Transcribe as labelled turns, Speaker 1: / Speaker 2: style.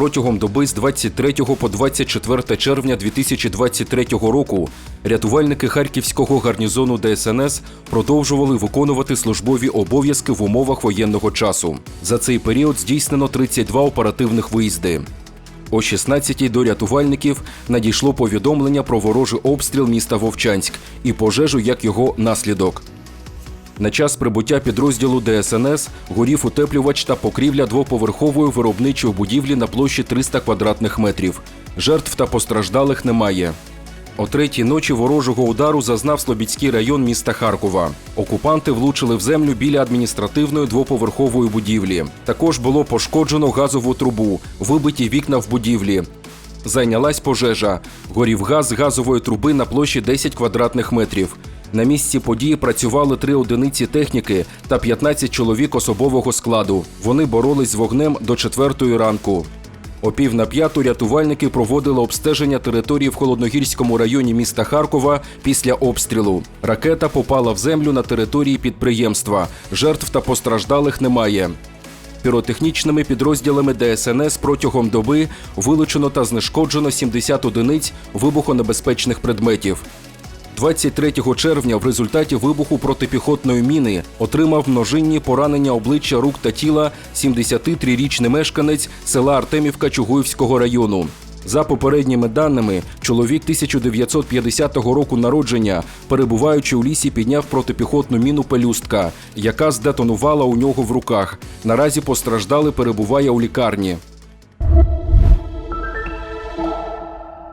Speaker 1: Протягом доби з 23 по 24 червня 2023 року рятувальники Харківського гарнізону ДСНС продовжували виконувати службові обов'язки в умовах воєнного часу. За цей період здійснено 32 оперативних виїзди. О 16-й до рятувальників надійшло повідомлення про ворожий обстріл міста Вовчанськ і пожежу як його наслідок. На час прибуття підрозділу ДСНС горів утеплювач та покрівля двоповерхової виробничої будівлі на площі 300 квадратних метрів. Жертв та постраждалих немає. О третій ночі ворожого удару зазнав Слобідський район міста Харкова. Окупанти влучили в землю біля адміністративної двоповерхової будівлі. Також було пошкоджено газову трубу, вибиті вікна в будівлі. Зайнялась пожежа. Горів газ з газової труби на площі 10 квадратних метрів. На місці події працювали три одиниці техніки та 15 чоловік особового складу. Вони боролись з вогнем до четвертої ранку. О пів на п'яту рятувальники проводили обстеження території в холодногірському районі міста Харкова після обстрілу. Ракета попала в землю на території підприємства. Жертв та постраждалих немає. Піротехнічними підрозділами ДСНС протягом доби вилучено та знешкоджено 70 одиниць вибухонебезпечних предметів. 23 червня в результаті вибуху протипіхотної міни отримав множинні поранення обличчя рук та тіла 73-річний мешканець села Артемівка Чугуївського району. За попередніми даними, чоловік 1950 року народження, перебуваючи у лісі, підняв протипіхотну міну пелюстка, яка здетонувала у нього в руках. Наразі постраждали перебуває у лікарні.